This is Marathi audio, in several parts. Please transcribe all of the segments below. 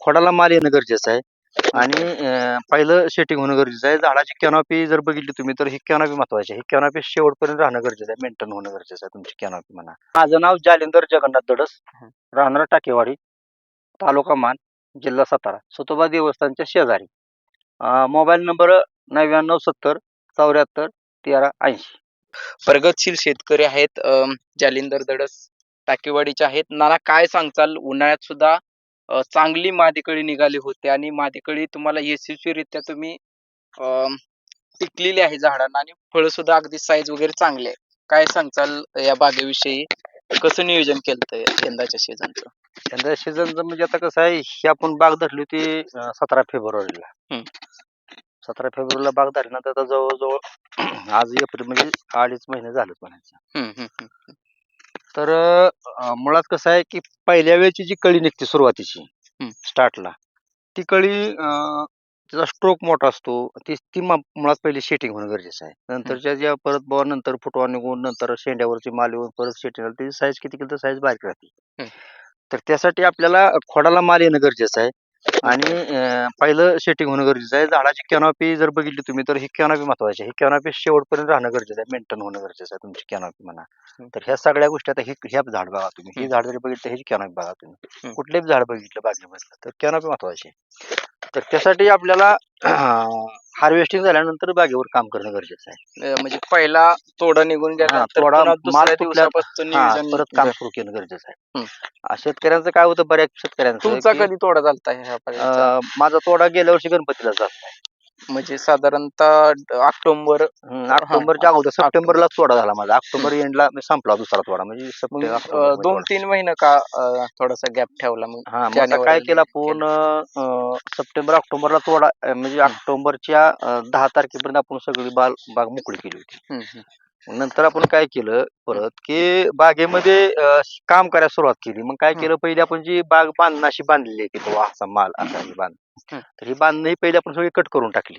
खोडाला माल येणं गरजेचं आहे. आणि पहिलं सेटिंग होणं गरजेचं आहे. झाडाची कॅनॉपी जर बघितली तुम्ही तर ही कॅनॉपी महत्वाची आहे. ही कॅनॉपी शेवटपर्यंत राहणं गरजेचं आहे. मेंटेन होणं गरजेचं आहे तुमची कॅनॉपी म्हणा. माझं नाव जालिंदर जगन्नाथ दडस. राहणार टाकेवाडी तालुका मान जिल्हा सातारा. सुतोबा देवस्थानच्या शेजारी. मोबाईल नंबर नव्याण्णव सत्तर चौऱ्याहत्तर तेरा ऐंशी. प्रगतशील शेतकरी आहेत जालिंदर दडस. टाकेवाडीचे आहेत. नाना काय सांगचाल उन्हाळ्यात सुद्धा चांगली मादीकळी निघाली होती आणि मादीकळी तुम्हाला यशस्वीरित्या तुम्ही टिकलेली आहे झाडांना आणि फळं सुद्धा अगदी साईज वगैरे चांगले आहे. काय सांगचाल या बागेविषयी? कसं नियोजन केलं यंदाच्या सीझनचं यंदा सीझनचं म्हणजे आता कसं आहे ही आपण बाग धरली होती सतरा फेब्रुवारीला. सतरा फेब्रुवारीला बाग धरल्यानंतर आता जवळजवळ आज एप्रिल म्हणजे अडीच महिने झालेत म्हणायचं. तर अं, मुळात कसं आहे की पहिल्या वेळची जी कळी निघते सुरुवातीची. स्टार्टला ती कळी अं, त्याचा स्ट्रोक मोठा असतो ती ती मा- मुळात पहिली शेटिंग होणं गरजेचं आहे नंतरच्या ज्या परत बुवा नंतर फुटवा निघून नंतर शेंड्यावरची माल येऊन परत शेटिंग त्याची साईज किती केली तर साईज बारीक राहते. तर त्यासाठी आपल्याला खोडाला माल येणं गरजेचं आहे आणि पहिलं सेटिंग होणं गरजेचं आहे. झाडाची कॅनॉपी जर बघितली तुम्ही तर ही कॅनॉपी महत्वाची आहे. ही कॅनॉपी शेवटपर्यंत राहणं गरजेचं आहे. मेंटेन होणं गरजेचं आहे तुमची कॅनॉपी म्हणा. तर ह्या सगळ्या गोष्टी आता ही ह्या झाड बघा तुम्ही. ही. झाड जरी बघितलं ह्याची कॅनॉपी बघा तुम्ही. कुठलेही झाड बघितलं बागेमधलं तर कॅनॉपी महत्वाची आहे. तर त्यासाठी आपल्याला हार्वेस्टिंग झाल्यानंतर बागेवर काम करणं गरजेचं आहे म्हणजे पहिला तोडा निघून तोडा माल दिवसापासून हा, नियोजन परत काम सुरू केलं गरजेचं आहे. आ, शेतकऱ्यांचं काय होतं बऱ्याच शेतकऱ्यांचं तुमचा की, कधी तोडा ह्या? अं, माझा तोडा गेल्या वर्षी गणपतीला झाला म्हणजे साधारणतः ऑक्टोबर ऑक्टोबरच्या अगोदर सप्टेंबरला तोडा झाला माझा. ऑक्टोबर एंडला संपला दुसरा तोडा म्हणजे मग सप्टेंबर अ, ऑक्टोबर दोन तीन महिने का अ, थोडासा गॅप ठेवला मग? हा मग आता काय जानेवारीला केला अं, सप्टेंबर ऑक्टोबरला तोडा अं, म्हणजे ऑक्टोबरच्या अं, दहा तारखेपर्यंत आपण सगळी बाग बाग मोकळी केली होती. हम्म, हम्म. मग नंतर आपण काय केलं परत की बागेमध्ये अं, काम करायला सुरुवात केली. मग काय. केलं पहिले आपण जी बाग बांधणं अशी बांधलेली आहे की असा माल असा ही बांध. तर ही बांधणं ही पहिले आपण सगळी कट करून टाकली.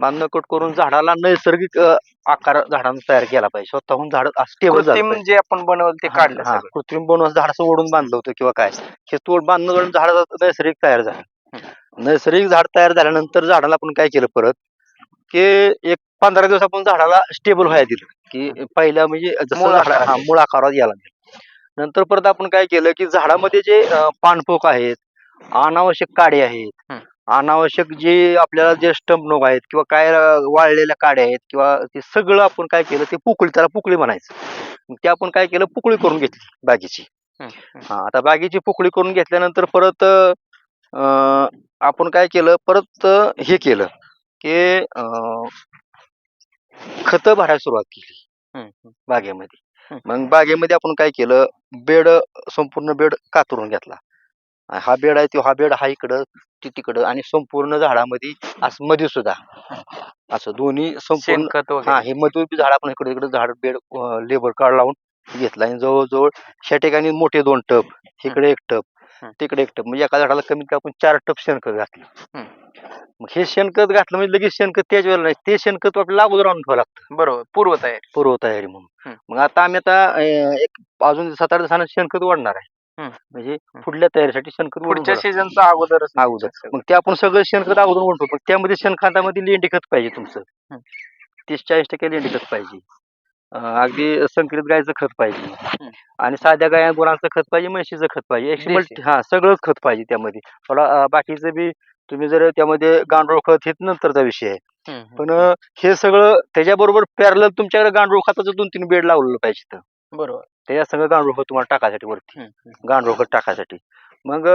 बांधणं कट करून झाडाला नैसर्गिक अं, आकार झाडांना तयार केला पाहिजे. स्वतःहून झाड स्टेबल कृत्रिम पाहिजे. जे आपण बनवलं ते काढलं हा, सगळं. कृत्रिम बनवून झाड असं ओढून बांधलं होतं किंवा काय? हे तोड बांधणं झाड नैसर्गिक तयार झालं. नैसर्गिक झाड तयार झाल्यानंतर झाडाला आपण काय केलं परत? की एक पंधरा दिवस आपण झाडाला स्टेबल व्हायला दिलं. की पहिल्या म्हणजे जसं मूळ झाड आकारात हा मूळ आकारात यायला दिलं नंतर परत आपण काय केलं की झाडामध्ये जे अं, पानपोक आहेत अनावश्यक काडे आहेत. अनावश्यक जे आपल्याला जे स्टंप नोक आहेत किंवा काय अं, वाळलेल्या काड्या आहेत किंवा ते सगळं आपण काय केलं ते पुकळी त्याला पुकळी म्हणायचं मग ते आपण काय केलं पुकळी करून घेतली बागेची हम्म. हा आता बागेची पुकळी करून घेतल्यानंतर परत अं, आपण काय केलं परत अं, हे केलं की खत भरायला सुरुवात केली हम्म. बागेमध्ये. मग बागेमध्ये आपण काय केलं बेड संपूर्ण बेड कातरून घेतला हा बेड आहे तो हा बेड हा इकडं ती तिकडं आणि संपूर्ण झाडामध्ये असं मध्ये सुद्धा. असं दोन्ही संपूर्ण शेणखत हा वगैरे हे मध्ये झाड आपण इकडे इकडे झाड बेड लेबर कार्ड लावून घेतला आणि जवळजवळ ह्या ठिकाणी मोठे दोन टप इकडे एक टप हम्म. तिकडे एक टप. म्हणजे एका झाडाला कमीत कमी आपण चार टप शेणखत घातलं. मग हे शेणखत घातलं म्हणजे लगेच शेणखत त्याच वेळेला नाही ते शेणखत आपल्याला अगोदर आणून ठेवावं लागतं. बरोबर पूर्व तयारी पूर्व तयारी म्हणून. हम्म. मग आता आम्ही आता अं, एक अजून सात आठ दिवसानं शेणखत वाढणार आहे. म्हणजे पुढल्या तयारीसाठी शेणखत पुढच्या सीझनचा अगोदरच अगोदर. मग ते आपण सगळं शेणखत अगोदर म्हणतो पण त्यामध्ये शेणखतामध्ये लेंडी खत पाहिजे तुमचं. हं. तीस चाळीस टक्के लेंडी खत पाहिजे. अं, अगदी संकरित गायचं खत पाहिजे. हं. आणि साध्या गाया गुरांचं खत पाहिजे म्हशीचं खत पाहिजे. देशी. हा सगळंच खत पाहिजे त्यामध्ये. थोडा अं, बाकीचं बी तुम्ही जर त्यामध्ये गांडूळ खत हे नंतरचा विषय आहे. पण अं, हे सगळं त्याच्याबरोबर पॅरल तुमच्याकडे गांडूळ खताचं दोन तीन बेड लावलेलं पाहिजे तर बरोबर. त्याच्या सगळं गांडूळ खत तुम्हाला टाकायसाठी वरती. गांडूळ खत टाकायसाठी मग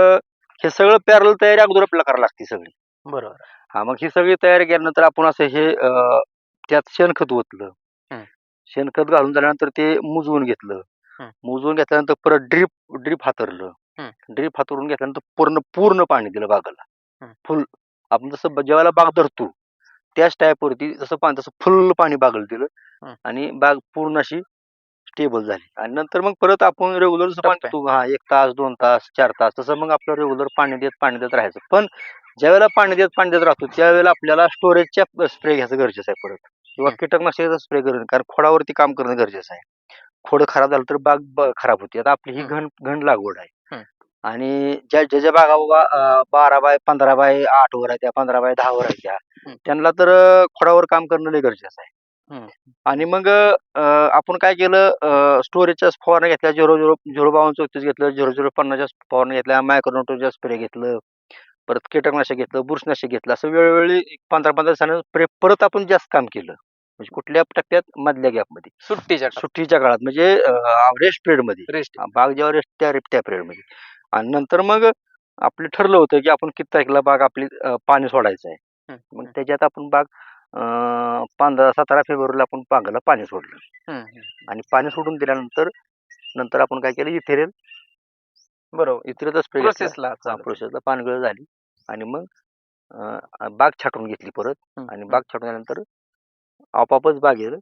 हे सगळं पॅरल तयारी अगोदर आपल्याला करायला लागते सगळी बरोबर हा मग ही सगळी तयारी केल्यानंतर आपण असं हे त्यात शेणखत ओतलं. शेणखत घालून झाल्यानंतर ते मुजवून घेतलं. मुजवून घेतल्यानंतर परत ड्रीप ड्रीप हातरलं. ड्रीप हातरून घेतल्यानंतर पूर्ण पूर्ण पाणी दिलं बागाला. फुल आपण जसं ज्यावेळेला बाग धरतो त्याच टाईप वरती जसं पाणी तसं फुल पाणी बागल दिलं. आणि बाग पूर्ण अशी स्टेबल झाली आणि नंतर मग परत आपण रेग्युलर पाणी हा एक तास दोन तास चार तास तसं मग आपलं रेग्युलर पाणी देत पाणी देत राहायचं पण ज्यावेळेला पाणी देत पाणी देत राहतो त्यावेळेला आपल्याला स्टोरेजच्या स्प्रे घ्यायचं गरजेचं आहे परत किंवा. कीटकनाशकाचा स्प्रे करणं कारण खोडावरती काम करणं गरजेचं आहे खोड खराब झालं तर बाग ब- खराब होते आता आपली ही हं. घन घन लागवड आहे. आणि ज्या ज्या ज्या बागा बाबा अं, बारा बाय पंधरा बाय आठ वर आहे त्या पंधरा बाय दहा वर आहे त्या. त्यांना तर अं, खोडावर काम करणं लय गरजेचं आहे हम्म. आणि मग अं, आपण काय केलं स्टोरेजच्या फवारण्या घेतल्या झिरो झिरो झिरो बावन्न चौतीस घेतलं झिरो झिरो पन्नासच्या फवारण्या घेतल्या मायक्रोनोटोच्या स्प्रे घेतलं परत कीटकनाशक घेतलं बुरशीनाशक घेतलं असं वेळोवेळी पंधरा पंधरा दिवसानं स्प्रे परत आपण जास्त काम केलं. म्हणजे कुठल्या टप्प्यात? मधल्या गॅपमध्ये सुट्टीच्या सुट्टीच्या काळात. म्हणजे रेस्ट पिरियडमध्ये. रेस्ट बाग जेव्हा रेस्ट त्या त्या पिरियडमध्ये. आणि नंतर मग आपलं ठरलं होतं की आपण किती तारखेला बाग आपली अं, पाणी सोडायचं आहे. मग त्याच्यात आपण बाग अं, पंधरा सतरा फेब्रुवारीला आपण बागाला पाणी सोडलं. आणि पाणी सोडून दिल्यानंतर नंतर आपण काय केलं इथेरेल बरोबर. इथेरेचा स्प्रे प्रोसेसला प्रोसेसला पानगळ झाली. आणि मग बाग छाटून घेतली परत. आणि बाग छाटून झाल्यानंतर आपोआपच बागेल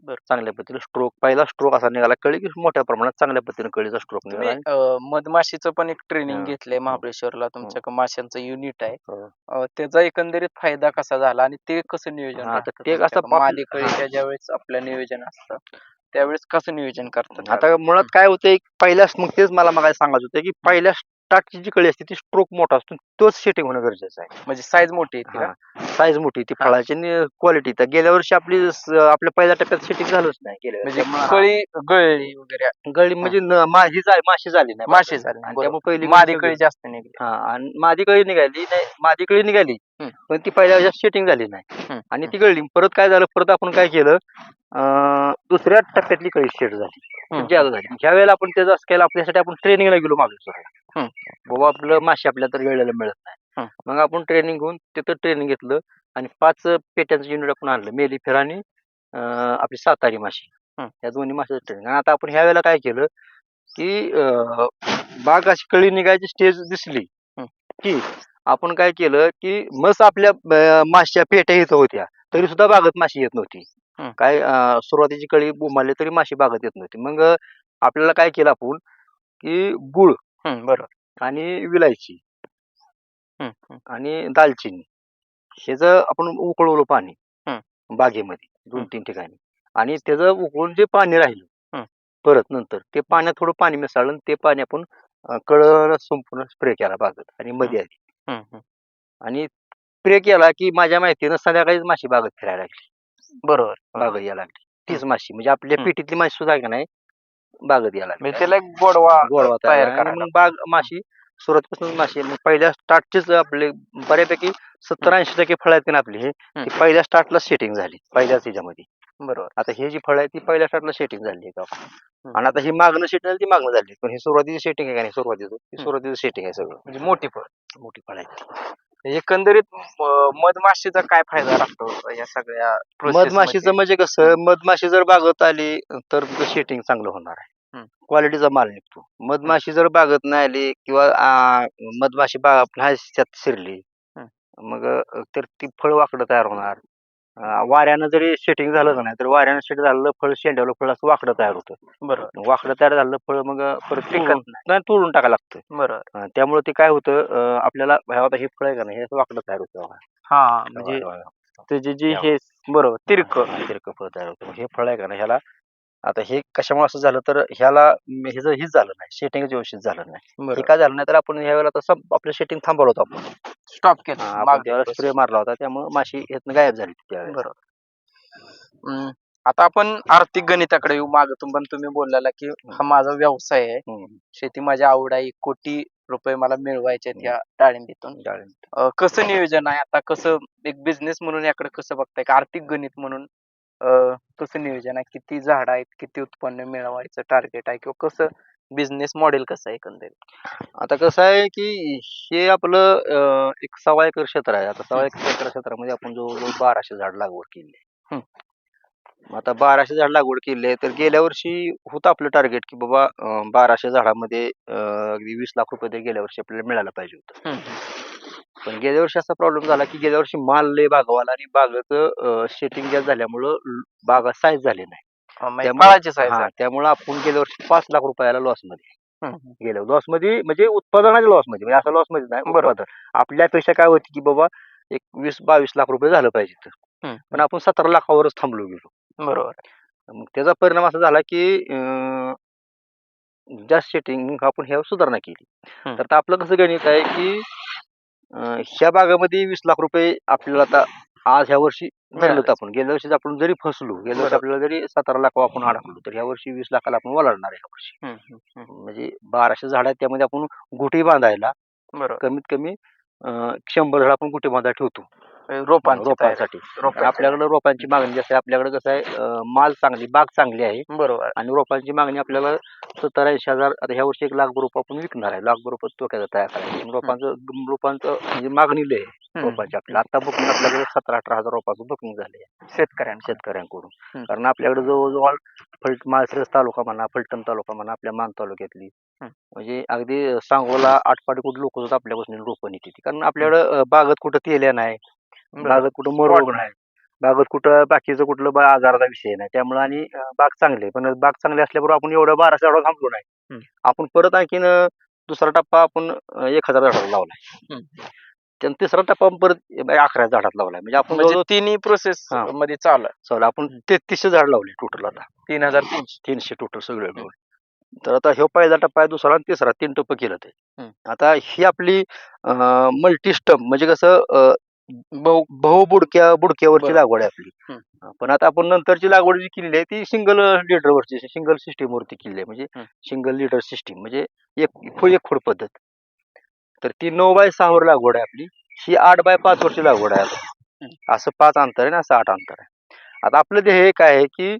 बरं. चांगल्या पद्धतीने स्ट्रोक पहिला स्ट्रोक असा निघाला कळी की मोठ्या प्रमाणात चांगल्या पद्धतीने कळीचा स्ट्रोक तुम्ही निघाला अं, मधमाशीचं पण एक ट्रेनिंग हा. घेतलंय महाबळेश्वरला तुमच्या माशांचं युनिट आहे हो. अं, त्याचा एकंदरीत फायदा कसा झाला आणि ते कसं नियोजन हा, तर राहतं ते कसं? आप- मादीकळीच्या ज्यावेळेस आपलं नियोजन असतं त्यावेळेस कसं नियोजन करतात आता मुळात काय होतंय पहिल्या मग तेच मला मग सांगायचं होतं की पहिल्या स्टार्टची जी कळी असते ती स्ट्रोक मोठा असतो. तोच सेटिंग होणं गरजेचं आहे. म्हणजे साईज मोठी येते का? साईज मोठी ती हा. फळाची क्वालिटी तर गेल्या वर्षी आपली स- आपल्या पहिल्या टप्प्यात सेटिंग झालंच नाही. गेल्या. म्हणजे कळी गळली वगैरे. गळी म्हणजे न- माझी जा- माशी झाली नाही. माशी झाली आणि बरोबर. त्यामुळे पहिली मादी कळी जास्त निघली. हा आणि माझी कळी निघाली नाही. माझी कळी निघाली. हम्म. पण ती पहिल्या सेटिंग झाली नाही. हम्म. आणि ती गळली. परत काय झालं? परत आपण काय केलं? दुसऱ्या टप्प्यातली कळी सेट झाली. ज्यादा झाली ज्या वेळेला आपण त्याचं असं केलं आपल्यासाठी आपण ट्रेनिंगला गेलो मागे. बाबा आपलं माशी आपल्याला तर वेळेला मिळत नाही. मग आपण ट्रेनिंग घेऊन तिथं ट्रेनिंग घेतलं आणि पाच पेट्यांचं युनिट आपण आणलं मेली फेर आणि अं, आपली सातारी माशी. या दोन्ही माशाचं ट्रेनिंग आणि आता आपण ह्या वेळेला काय केलं की अं, बाग अशी कळी निघायची स्टेज दिसली. की आपण काय केलं की मस आपल्या अं, माश्या पेट्या इथं होत्या तरी सुद्धा बागत माशी येत नव्हती काय अं, सुरुवातीची कळी बुमारली तरी माशी बागत येत नव्हती. मग अं, आपल्याला काय केलं आपण की गुळ बरोबर आणि विलायची. आणि दालचिनी. हे जर आपण उकळवलं पाणी बागेमध्ये दोन. तीन ठिकाणी आणि त्याचं उकळून जे पाणी राहिलं. परत नंतर ते पाण्यात थोडं पाणी मिसळलं आणि ते पाणी आपण अं, कळं संपूर्ण स्प्रे केला बागेत आणि मध्ये आली. आणि स्प्रे केला की माझ्या माहितीनं संध्याकाळीच माशी बागत फिरायला लागली. बरोबर बागत यायला लागली. तीच माशी म्हणजे आपल्या हम्म. पेटीतली माशी सुद्धा आहे का नाही? बागत यायला लागली. म्हणजे त्याला एक गोडवा गोडवा तयार तयार आणि करायला मग बाग माशी सुरुवातीपासून माशी मग पहिल्या स्टार्टचेच आपले बऱ्यापैकी सत्तर ऐंशी टक्के फळ आहेत ना आपली हे ती पहिल्या स्टार्टला सेटिंग झाली. पहिल्याच ह्याच्यामध्ये बरोबर. आता हे जी फळ आहे ती पहिल्या स्टार्टला सेटिंग झाली आहे का आणि आता ही मागणं सेटिंग झाली ती मागणं झाली. पण ही सुरुवातीची सेटिंग आहे का नाही? सुरुवातीचं ती. सुरुवातीचं सेटिंग आहे सगळं. म्हणजे मोठी फळ. मोठी फळ आहे एकंदरीत अं, मधमाशीचा काय फायदा राहतो या सगळ्या process मधमाशीचं मध्ये? म्हणजे कसं मधमाशी जर बागत आली तर सेटिंग चांगलं होणार आहे हम्म. क्वालिटीचा माल निघतो मधमाशी जर बागत नाही आली किंवा आ, मधमाशी बाग आपल्या ह्याच्यात शिरली मग अ, तर ती फळ वाकडं तयार होणार वाऱ्यानं जरी सेटिंग झालं नाही तर वाऱ्यानं सेट झालेलं फळ शेंड्यावलं फळ असं वाकडं तयार होतं. बरोबर वाकडं तयार झालेलं फळ मग परत टिकत नाही. तोडून टाकायला लागतं. बरोबर त्यामुळे ते काय होतं आपल्याला हे हे फळ आहे का नाही हे असं वाकडं तयार होतं. हा म्हणजे. त्याचे जे. हे बरोबर तिरक. तिरकं फळ तयार होतं. हे फळ आहे का नाही ह्याला आता हे कशामुळे असं झालं तर ह्याला ह्याचं हेच झालं नाही. सेटिंग व्यवस्थित झालं नाही. हे काय झालं नाही तर आपण ह्या वेळेला तसं आपलं सेटिंग थांबवलं होतं आपण. स्टॉप हा, केलं आपण त्यावेळेला. स्प्रे मारला होता. त्यामुळे माशी ह्यातनं गायब झाली त्यावेळेला बरोबर हम्म. आता आपण आर्थिक गणिताकडे येऊ. माग पण तुम्ही बोललेला की हा माझा व्यवसाय आहे. हम्म. शेती माझी आवड आहे. एक कोटी रुपये मला मिळवायचे आहेत या डाळिंबीतून. डाळिंब. अं, कसं नियोजन आहे? आता कसं एक बिझनेस म्हणून याकडे कसं बघताय? का आर्थिक गणित म्हणून अं, कसं नियोजन आहे? किती झाड आहेत? किती उत्पन्न मिळवायचं टार्गेट आहे? किंवा कसं बिझनेस मॉडेल कसं आहे एकंदरीत? आता कसं आहे की हे आपलं अं, एक सव्वा एकर क्षेत्र आहे. आता सव्वा एकर एकर क्षेत्रामध्ये आपण जवळजवळ बाराशे झाड लागवड केली. मग आता बाराशे झाड लागवड केली आहे तर गेल्या वर्षी होतं आपलं टार्गेट की बाबा अं, बाराशे झाडामध्ये अं, अगदी वीस लाख रुपये तरी गेल्या वर्षी आपल्याला मिळायला पाहिजे होतं. पण गेल्या वर्षी असा प्रॉब्लेम झाला की गेल्या वर्षी माल लय बागवाला आणि बागाचं शेटिंग जास्त झाल्यामुळं बागा साईज झाली नाही. म्हणजे त्यामुळे- फळाची साईज त्यामुळं आपण गेल्या वर्षी पाच लाख रुपयाला लॉसमध्ये. गेलो लॉसमध्ये म्हणजे उत्पादनाच्या लॉसमध्ये म्हणजे असं लॉसमध्ये नाही बरोबर. उत्पादन. आपल्या अपेक्षा काय होती की बाबा एक वीस बावीस लाख रुपये झालं पाहिजे तर. पण आपण सतरा लाखावरच थांबलो गेलो. बरोबर. मग त्याचा परिणाम असा झाला की जास्त सेटिंग आपण ह्यावर सुधारणा केली. तर आपलं कसं गणित आहे की अं, ह्या भागामध्ये वीस लाख रुपये आपल्याला आता आज ह्या वर्षी धरलं मिळाले. तर आपण गेल्या वर्षी आपण जरी फसलो गेल्या वर्षी बरोबर. आपल्याला जरी सतरा लाख आपण अडकलो तर ह्या वर्षी वीस लाखाला आपण वळणार आहे ह्या वर्षी हम्म, हम्म, हम्म. म्हणजे बाराशे झाड आहेत त्यामध्ये आपण गुटी बांधायला बरोबर कमीत कमी अं, शंभर झाड आपण गुटी बांधायला ठेवतो रोपांची. रोपांसाठी. आपल्याकडे रोपांची. मागणी जास्त आहे आपल्याकडे कसं आहे अं, माल चांगली बाग चांगली आहे. बरोबर. आणि रोपांची मागणी आपल्याला सत्तर ऐंशी हजार आता ह्या वर्षी एक लाख रोप आपण विकणार आहे. लाख रोप तोक्याचा तयार करायचं. रोपांचं रोपांचं म्हणजे मागणी लय आहे हम्म. रोपांची. आपल्याला आता बुकिंग आपल्याकडे सतरा अठरा हजार रोपांचं बुकिंग झाले शेतकऱ्यांना शेतकऱ्यांकडून. हम्म. कारण आपल्याकडे जवळजवळ फलट माळशिरस तालुका म्हणा फलटण तालुका म्हणा आपल्या मान तालुक्यातली. हम्म. म्हणजे अगदी सांगोला आटपाडी कुठे लोक सुद्धा आपल्यापासून रोपं नेते कारण आपल्याकडे अं, बागत कुठं तेल्या नाही. बागत कुठं मरोग नाही. बागत कुठं बाकीचं कुठलं बा- आजाराचा विषय नाही. त्यामुळे आणि अं, बाग चांगली आहे. पण बाग चांगली असल्याबरोबर आपण एवढं बाराशे झाडावर थांबलो नाही. आपण परत आणखीन अं, दुसरा टप्पा आपण अं, एक हजार झाडाला लावलाय. त्यानं तिसरा टप्पा आपण परत अकरा झाडात लावलाय. म्हणजे आपण म्हणजे जवळजवळ तिन्ही प्रोसेस हा. मध्ये चालू आहे. चालेल आपण तेहतीसशे झाड लावले टोटल आता. तीन हजार तीनशे. तीनशे टोटल सगळे मिळून. तर आता ह्यो पहिला टप्पा आहे दुसरा आणि तिसरा. तीन टप्पे केलं ते. हम्म. आता ही आपली मल्टी स्टम म्हणजे कसं अं, बहु बहु बुडक्या बुडक्यावरची. लागवड आहे आपली. पण आता आपण नंतरची लागवड जी केलेली आहे ती सिंगल लिडरवरची सिंगल सिस्टीम वरती केली आहे. म्हणजे. सिंगल लिडर सिस्टीम म्हणजे एक खोड एक खोड पद्धत. तर ती नऊ बाय सहावर लागवड आहे आपली. ही आठ बाय पाच वरची लागवड आहे आता. असं पाच अंतर आहे ना असं आठ अंतर आहे. आता आपलं ते हे काय आहे की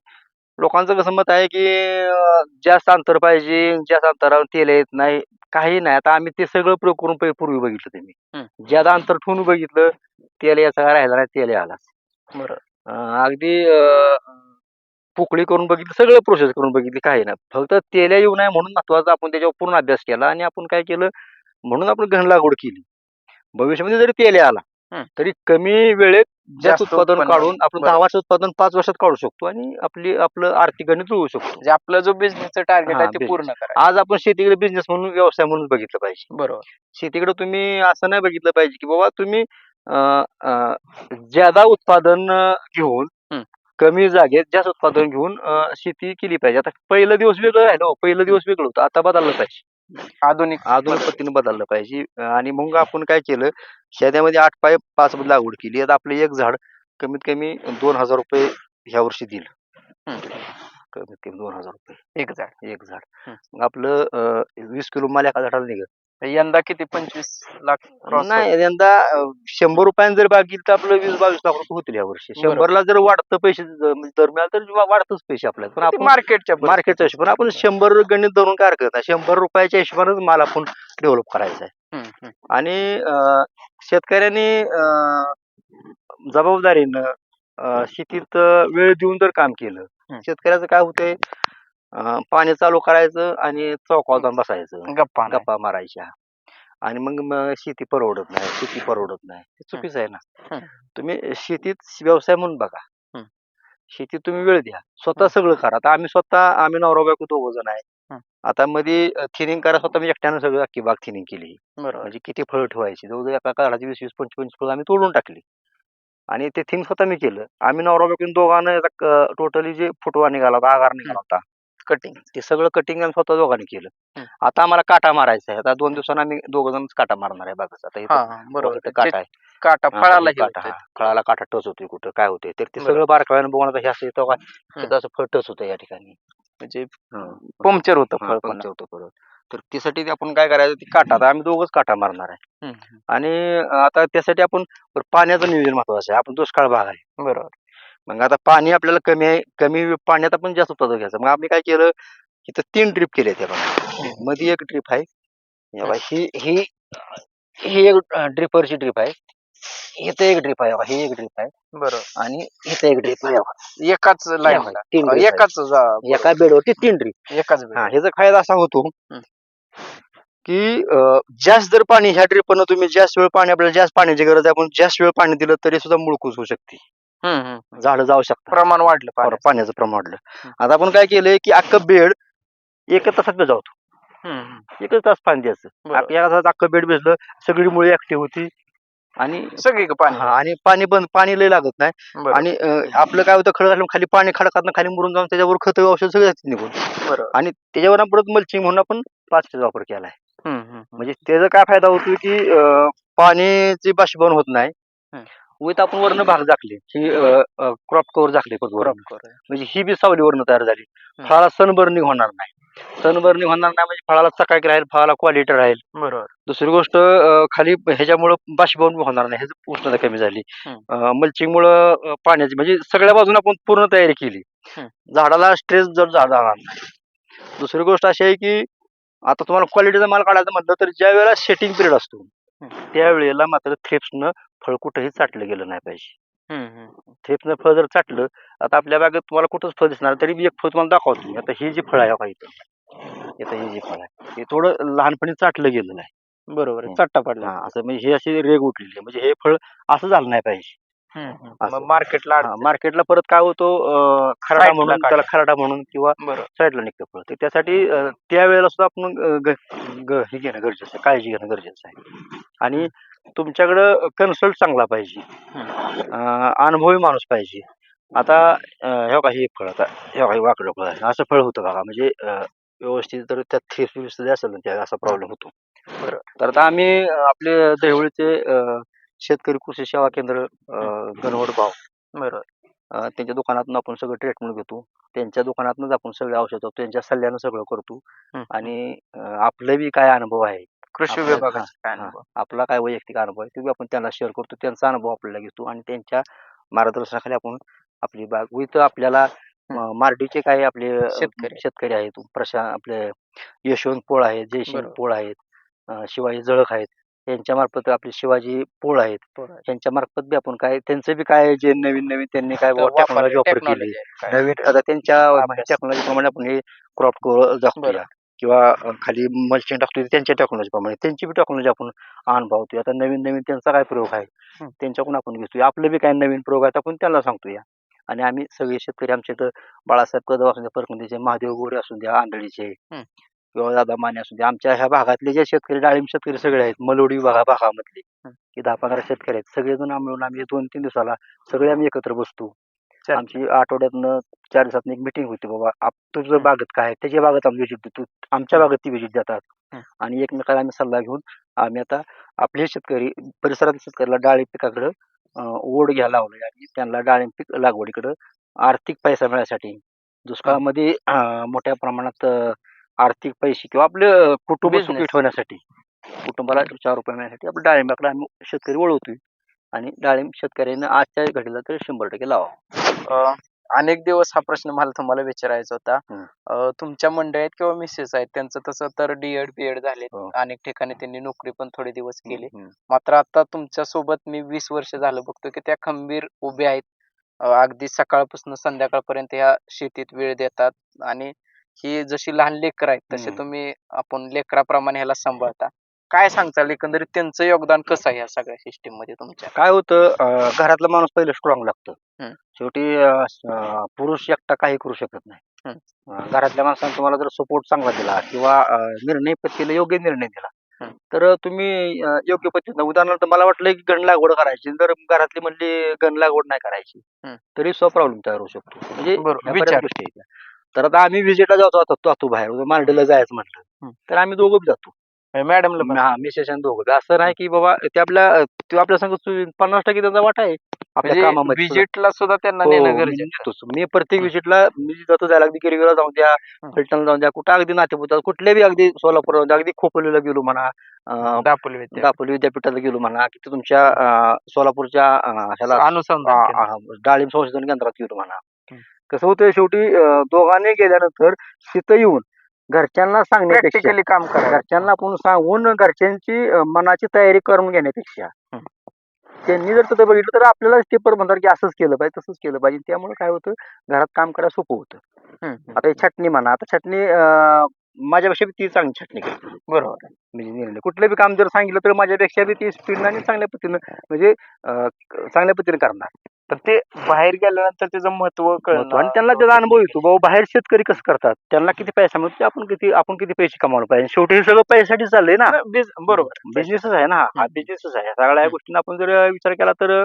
लोकांचं कसं मत आहे की अं, जास्त अंतर पाहिजे जास्त अंतरावर तेल येत नाही काही नाही. आता आम्ही ते सगळं प्रयोग करून पै- पूर्वी बघितलं तुम्ही ज्यादा अंतर ठेवून बघितलं तेल याचा राहिला नाही तेल आला अं, अगदी अं, पोकळी करून बघितली सगळं प्रोसेस करून बघितली काही नाही. फक्त तेल्या येऊ नये म्हणून महत्त्वाचा आपण त्याच्यावर पूर्ण अभ्यास केला आणि आपण काय केलं? म्हणून आपण घन लागवड केली. भविष्यामध्ये जरी तेल आला. तरी कमी वेळेत जास्त जास्त उत्पादन उत्पन्न. काढून आपण बरोबर. दहा वर्ष उत्पादन पाच वर्षात काढू शकतो आणि आपली आपलं आर्थिक गणित जुळवू शकतो. म्हणजे आपलं जो बिझनेसचं टार्गेट हा, आहे ते business. पूर्ण करा आज आपण शेतीकडे बिझनेस म्हणून व्यवसाय म्हणून बघितलं पाहिजे. बरोबर. शेतीकडे तुम्ही असं नाही बघितलं पाहिजे की बाबा तुम्ही ज्यादा उत्पादन घेऊन. कमी जागेत जास्त उत्पादन घेऊन शेती केली पाहिजे. आता पहिलं दिवस वेगळं राहिलं हो. पहिलं दिवस वेगळं होतं. आता बदललं पाहिजे. आधुनिक आधुनिक पद्धतीने बदललं पाहिजे. आणि मग आपण काय केलं शेतामध्ये आठ पाय पाच मध्ये लागवड केली. आता आपलं एक झाड कमीत कमी दोन हजार रुपये ह्या वर्षी दिलं. कमीत कमी दोन हजार रुपये. एक झाड. एक झाड. मग आपलं वीस किलो माल एका झाडाला निघत यंदा किती पंचवीस लाख cross नाही यंदा अं, शंभर रुपयाने जर बाग गेली तर आपलं वीस बावीस लाख रुपये होतील या वर्षी बरोबर. शंभरला जर वाढतं पैसे ज- म्हणजे दर मिळाला तर वा- वाढतच पैसे आपल्याला पण. आपण मार्केटच्या मार्केटच्या हिशोबाने आपण शंभर गणित धरून काय हरकत नाही शंभर रुपयाच्या हिशोबानेच माल आपण डेव्हलप करायचा आहे. आणि अं, शेतकऱ्यांनी अं, जबाबदारीनं अं, शेतीत अं, वेळ देऊन जर काम केलं हम्म. शेतकऱ्याचं काय होतंय अं, पाणी चालू करायचं आणि चौकावर जाऊन बसायचं. गप्पा नाही. गप्पा मारायच्या. आणि मग मग शेती परवडत नाही शेती परवडत नाही. हे. चुकीचं आहे ना. हम्म. तुम्ही शेतीत व्यवसाय म्हणून बघा. हम्म. शेतीत तुम्ही वेळ द्या. स्वतः हम्म. सगळं करा. आता आम्ही स्वतः आम्ही नवरा बायको दोघ जण आहे. हम्म. आता मध्ये थिनिंग करा स्वतः मी एकट्यानं सगळं अख्खी बाग थिनिंग केली. बरोबर. म्हणजे किती फळं ठेवायची? जवळजवळ एका काळाची वीस वीस पंचवीस पंचवीस फळं आम्ही तोडून टाकली. आणि ते थिंग स्वतः मी केलं. आम्ही नवरा बायको दोघांना टोटली जे फुटवा निघाला होता आगार निघाला होता. कटिंग ते सगळं कटिंग आम्ही स्वतः दोघांनी केलं. आता आम्हाला काटा मारायचा आहे. आता दोन दिवसांना आम्ही दोघ जण काटा मारणार आहे बागाचा आता इथं हा बरोबर. इथं काटा आहे? काटा हा, फळाला काटा? हा. फळाला काटा टच होतोय कुठं? काय होतंय? तर ते बरोबर. सगळं बारकाव्यानं बघून आता हे असं येतं का? हम्म. तिथं असं फळ टच होतं या ठिकाणी. म्हणजे हं. पंक्चर होतं हा, फळ पण. पंक्चर होतं परत तर त्यासाठी ते आपण काय करायचं? ती काटा. आता आम्ही दोघच काटा मारणार आहे. हम्म, आणि आता त्यासाठी आपण पाण्याचं नियोजन महत्वाचं आहे. आपण दुष्काळ भाग आहे. बरोबर. मग आता पाणी आपल्याला कमी आहे कमी पाण्यात आपण जास्त उत्पादन घ्यायचं. मग आम्ही काय केलं इथं तीन ड्रीप केले त्या बघा. मध्ये एक ड्रीप आहे. हे बघा, ही ही ही एक ड्रिपरची ड्रीप आहे. इथं एक ड्रीप आहे बघा, ही एक ड्रीप आहे. बरोबर. आणि इथं एक ड्रीप आहे बघा. एकाच लाईन तीन drip. एकाच जा- एका बेडवरती तीन ड्रीप एकाच हा. ह्याचा फायदा असा होतो की अं, जास्त जर पाणी ह्या ड्रिपनं तुम्ही जास्त वेळ पाणी आपल्याला जास्त पाण्याची गरज आहे. आपण जास्त वेळ पाणी दिलं तरी सुद्धा मुळकूस होऊ शकते. हम्म. झाडं जाऊ शकतात. प्रमाण वाढलं पाण्याचं. पाण्याचं प्रमाण वाढलं. आता आपण काय केलंय की अख्खं बेड एकच तासात भिजावतो. हम्म, हम्म. एकच तास पाणी द्यायचं. आपल्या तासात अख्खं बेड भिजलं सगळी मुळे ऍक्टिव्ह होती. आणि सगळी पाणी? हा, आणि पाणी बंद पाणी लय लागत नाही. आणि अं, आपलं काय होतं खळ घालून खाली पाणी खडकात खाली मुरून जाऊन त्याच्यावर खत औषध सगळं जातं निघून. बरोबर आणि त्याच्यावर आपण परत मल्चिंग म्हणून आपण प्लास्टिकचा वापर केलाय. हम्म, हम्म, म्हणजे त्याचा काय फायदा होतो की अं, पाण्याची बाष्पीभवन होत नाही. विथ आपण वरनं भाग झाकली. ही क्रॉप कव्हर झाकली. बरोबर म्हणजे ही बी सावली वरनं तयार झाली. फळाला सनबर्निंग होणार नाही. सनबर्निंग होणार नाही म्हणजे फळाला चकाकी राहील फळाला क्वालिटी राहील. बरोबर. दुसरी गोष्ट खाली ह्याच्यामुळं बाष्पीभवन होणार नाही ह्याची उष्णता कमी झाली. मल्चिंगमुळं पाण्याची म्हणजे सगळ्या बाजूने आपण पूर्ण तयारी केली. झाडाला स्ट्रेस जर झाड नाही. दुसरी गोष्ट अशी आहे की आता तुम्हाला क्वालिटीचा माल काढायचं म्हटलं तर ज्या वेळेला सेटिंग पिरियड असतो त्यावेळेला मात्र थ्रिप्सनं फळ कुठंही चाटलं गेलं नाही पाहिजे हम्म, हम्म. थ्रिप्सनं फळ जर चाटलं आता आपल्या बागेत तुम्हाला कुठंच फळ दिसणार तरी बी एक फळ तुम्हाला दाखवतो मी. आता ही जी फळ आहे बघा इथं आता हे जे फळ आहे हे थोडं लहानपणी चाटलं गेलेलं आहे बरोबर आहे. हम्म. चट्टा पडला हा, असं म्हणजे हे अशी रेग उठलेली आहे म्हणजे हे फळ असं झालं नाही पाहिजे असं. मार्केटला मार्केटला परत काय होतो अं, खरडा Side ला म्हणून काढ. त्याला खरडा म्हणून किंवा बरोबर साईडला निघतं फळ तर त्यासाठी अं, त्यावेळेला सुद्धा आपण अं, ग- ग- हे घेणं गरजेचं आहे काळजी घेणं गरजेचं आहे. आणि तुमच्याकडं कन्सल्ट चांगला पाहिजे. अं, अनुभवी माणूस पाहिजे. आता अं, हे बघा हे फळ आता हे बघा हे वाकडं फळ आहे. असं फळ होतं बघा म्हणजे अं, व्यवस्थित तर त्यात थेस असेल ना त्या असा प्रॉब्लेम होतो. बरं. तर आता आम्ही अं, आपले देवळीचे अं, शेतकरी कृषी सेवा केंद्र गणवड भाव बरोबर अं, त्यांच्या दुकानातून आपण सगळं ट्रीटमेंट घेतो त्यांच्या दुकानातूनच आपण सगळे औषध त्यांच्या सल्ल्यानं सगळं करतो हम्म. आणि अं, आपलं बी काय अनुभव आहे कृषी आपल्या- विभागाचा काय हा. अनुभव? आपला काय वैयक्तिक अनुभव आहे ते बी आपण त्यांना शेअर करतो त्यांचा अनुभव आपल्याला घेतो आणि त्यांच्या मार्गदर्शनाखाली आपण आपली बाग विथ आपल्याला अं, मार्डीचे काही आपले अं, शेतकरी. शेतकरी आहेत प्रशा आपले यशवंत पोळ आहेत जयसिंग बरोबर. पोळ आहेत अं, शिवाजी जळक आहेत यांच्या मार्फत आपले शिवाजी पोळ आहेत. त्यांच्या मार्फत बी आपण काय त्यांचं बी काय जे नवीन नवीन त्यांनी काय टेक्नॉलॉजी वापर technology केली आहे काय? नवीन आता त्यांच्या. टेक्नॉलॉजी प्रमाणे आपण हे क्रॉप दाखवूया. किंवा खाली मल्चिंग टाकतो त्यांच्या टेक्नॉलॉजी प्रमाणे त्यांची बी टेक्नॉलॉजी आपण अनुभवतोय आता नवीन नवीन त्यांचा काय प्रयोग आहे. त्यांच्याकडून आपण घेतोय आपलं बी काय नवीन प्रयोग आहेत आपण त्यांना सांगतोय आणि आम्ही सगळे शेतकरी आमच्या इथं बाळासाहेब कदम असू द्या परकंदीचे महादेव गोरे असू द्या आंधळीचे. किंवा दादा माने असू द्या आमच्या ह्या भागातले जे शेतकरी डाळिंब शेतकरी सगळे आहेत मलोडी भागा भागामधले. की दहा पंधरा शेतकरी आहेत सगळेजण मिळून आम्ही दोन तीन दिवसाला सगळे आम्ही एकत्र बसतो. आमची आठवड्यातनं चार दिवसात एक मिटिंग होती बाबा आप तुझं. बागेत काय त्याच्या बागेत आम्ही विजिट देतो आमच्या. बागेत ती विजिट देतात. आणि एकमेकाला आम्ही सल्ला घेऊन आम्ही आता आपले शेतकरी परिसरातील शेतकऱ्याला डाळिंब पिकाकडं ओढ घ्यायला लावलंय आणि त्यांना डाळिंब पीक लागवडीकडं आर्थिक पैसा मिळण्यासाठी दुष्काळामध्ये मोठ्या प्रमाणात आर्थिक पैसे किंवा आपलं कुटुंब Business. सुखी ठेवण्यासाठी. कुटुंबाला चार रुपये मिळण्यासाठी आपण डाळिंबाकडे आम्ही शेतकरी वळवतोय. आणि डाळिंब शेतकऱ्यांना आजच्या घडीला तर शंभर टक्के लावा. अं, अनेक दिवस हा प्रश्न मला तुम्हाला विचारायचा होता. अं, तुमच्या मंडळीत किंवा मिसेस आहेत? त्यांचं तसं तर डीएड बीएड झाले हो. अनेक ठिकाणी त्यांनी नोकरी पण थोडे दिवस केली. मात्र आता तुमच्यासोबत मी वीस वर्ष झालं बघतो की त्या खंबीर उभ्या आहेत. अं, अगदी सकाळपासून संध्याकाळपर्यंत ह्या शेतीत वेळ देतात. आणि ही जशी लहान लेकर आहेत तसे हम्म. तुम्ही आपण लेकराप्रमाणे ह्याला सांभाळता काय सांगताल एकंदरीत त्यांचं योगदान कसं आहे या सगळ्या सिस्टीममध्ये तुमच्या काय होतं अं, घरातला माणूस पहिले स्ट्रॉंग लागतं. शेवटी अं, स- अं, पुरुष एकटा काही करू शकत नाही. अं, घरातल्या माणसाने तुम्हाला जर सपोर्ट चांगला दिला किंवा अं, निर्णय पद्धतीने योग्य निर्णय दिला. तर तुम्ही अं, योग्य पद्धतीनं उदाहरणार्थ मला वाटलं की गण लागवड करायची जर घरातली म्हणली गण लागवड नाही करायची. तरी स्व प्रॉब्लेम तयार होऊ शकतो म्हणजे बरोबर, ह्या बऱ्याच विचार. गोष्टी आहेत. तर आता आम्ही विजिटला जातो आता जातो बाहेर. मार्डेला जायचं म्हटलं. तर आम्ही दोघं जातो. मॅडमला पण. हा मिसेस आणि दोघं. असं नाही की बाबा ते आपल्या ते आपल्या संग पन्नास टक्के त्यांचा वाटा आहे. आपल्या म्हणजे कामामध्ये सुद्धा. विजिटला सुद्धा त्यांना हो, नेणं गरजेचं. मी प्रत्येक विजिटला मी जातो जायला. अगदी गिरवीला जाऊन द्या. फलटणला जाऊन द्या. कुठं अगदी नातेपुतात कुठल्या बी अगदी सोलापूर जाऊन द्या. अगदी खोपोलीला गेलो म्हणा दापोली दापोली विद्यापीठाला गेलो म्हणा की तुमच्या सोलापूरच्या ह्याला अनुसंधान डाळिंब संशोधन केंद्रात गेलो म्हणा. कसं होतं शेवटी दोघांनी गेल्यानंतर तिथं येऊन घरच्यांना सांगण्यापेक्षा काम करा घरच्यांना आपण सांगून घरच्यांची मनाची तयारी करून घेण्यापेक्षा. त्यांनी जर तिथं बघितलं तर आपल्याला ते पण म्हणतात की असंच केलं पाहिजे तसंच केलं पाहिजे. त्यामुळे काय होतं घरात काम करायला सोपं होतं. आता ही चटणी म्हणा आता चटणी अं, माझ्यापेक्षा बी ती चांगली करते बरोबर. म्हणजे कुठलं बी काम जर सांगितलं तर माझ्यापेक्षा बी ती स्पीड आणि चांगल्या पद्धतीनं म्हणजे चांगल्या पद्धतीने करणार. पण ते बाहेर गेल्यानंतर त्याचं महत्त्व महत्त्व. कळतं आणि त्यांना त्याचा अनुभव येतो बाबा बाहेर शेतकरी कसं करतात त्यांना किती पैसा मिळतो आपण किती आपण किती पैसे कमावले पाहिजे शेवटी हे सगळं पैशासाठी चाललंय ना बरोबर बिझनेसच आहे ना हा. बिझनेसच आहे सगळ्या हम्म. गोष्टींना आपण जर विचार केला तर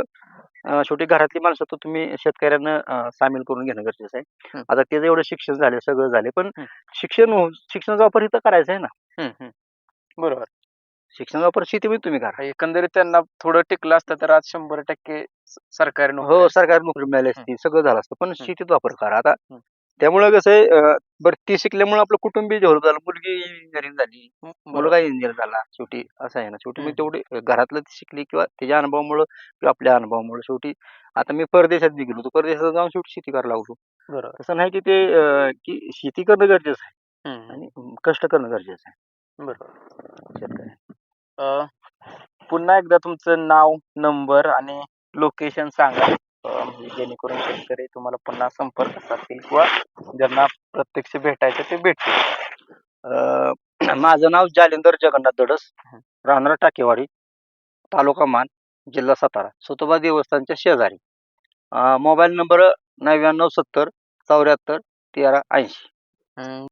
अं, शेवटी घरातली माणसं तर तुम्ही शेतकऱ्यांना अं, सामील करून घेणं गरजेचं आहे हम्म. आता त्याचं एवढं शिक्षण झाले सगळं झाले पण हम्म. शिक्षण हो- शिक्षणाचा वापर इथं करायचा आहे ना हम्म, हम्म. बरोबर शिक्षणाचा वापर शेतीमध्ये तुम्ही करा एकंदरीत त्यांना थोडं टिकलं असतं तर आज शंभर टक्के सरकारी नोकरी हो. सरकारी नोकरी मिळाली असती सगळं झालं असतं पण शेतीत वापर करा आता. त्यामुळे कसं आहे बरं ती शिकल्यामुळे आपलं कुटुंबीय डेव्हलप झालं मुलगी इंजिनिअरिंग झाली. मुलगा इंजिनियर झाला शेवटी असं आहे ना शेवटी मी. तेवढी घरातलं शिकली किंवा त्याच्या अनुभवामुळं किंवा आपल्या अनुभवामुळे शेवटी आता मी परदेशात बी गेलो होतो परदेशात जाऊन शेवटी शेती करायला लागलो तसं नाही की ते की शेती करणं गरजेचं आहे आणि कष्ट करणं गरजेचं आहे बरोबर. अ, पुन्हा एकदा तुमचं नाव नंबर आणि लोकेशन सांगा. अ, म्हणजे जेणेकरून शेतकरी तुम्हाला पुन्हा संपर्क साधतील किंवा ज्यांना प्रत्यक्ष भेटायचं ते भेटतील. माझं नाव जालिंदर जगन्नाथ दडस राहणार टाकेवाडी तालुका मान जिल्हा सातारा सुतोबा देवस्थानच्या शेजारी. मोबाईल नंबर नव्याण्णव सत्तर चौऱ्याहत्तर तेरा ऐंशी. हम्म,